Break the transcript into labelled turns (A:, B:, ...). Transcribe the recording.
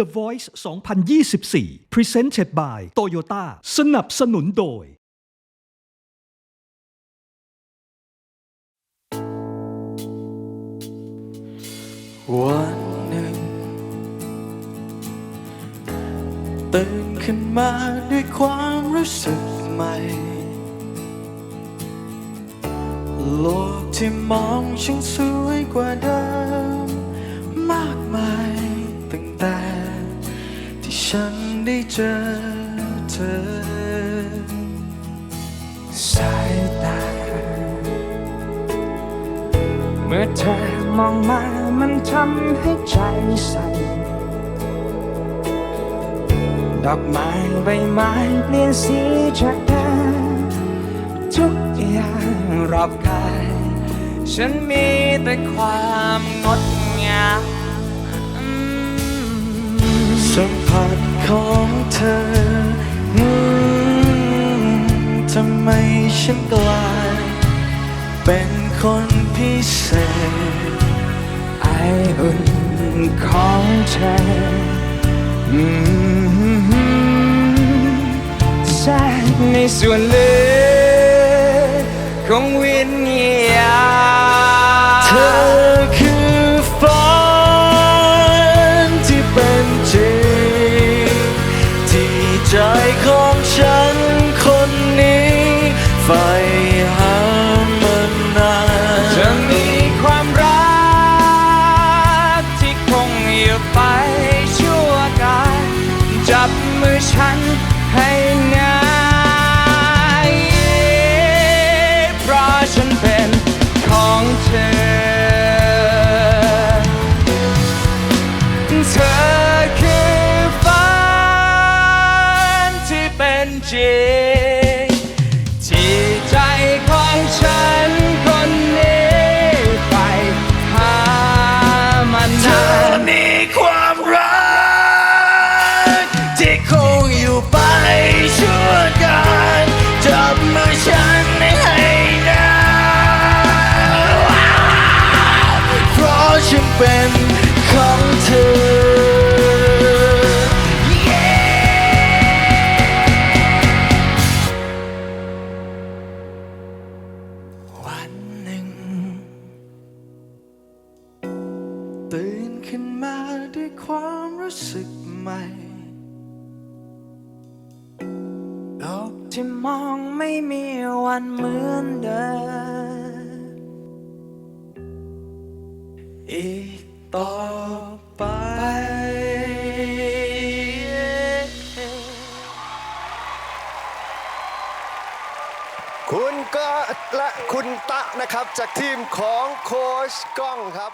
A: The Voice 2024 Presented by Toyota สนับสนุนโดย
B: วันหนึ่งตื่นขึ้นมาด้วยความรู้สึกใหม่ โลกที่มองช่างสวยกว่าเดิม ที่ฉันได้เจอเธอ
C: สายตา เมื่อเธอมองมามันทำให้ใจสั่นดอกไม้ใบไม้เปลี่ยนสีจากเดิมทุกอย่างรอบกาย ฉันมีแต่ความ
B: สัมผัสของเธอทำไมฉันกลาย เป็นคนพิเศษ
C: ไออุ่นของเธอแทรกในส่วนลึกของวิญญาณ
B: เธอ ใจของฉันคนนี้ใฝ่หามานาน
C: ที่เตื่
B: นขึ้นมาด้วยความรู้สึกใหม่
C: โลกที่มองไม่มีวันเหมือนเดิม
B: อีกต่อไป
D: คุณก็และคุณตะนะครับ จากทีมของโค้ชก้องครับ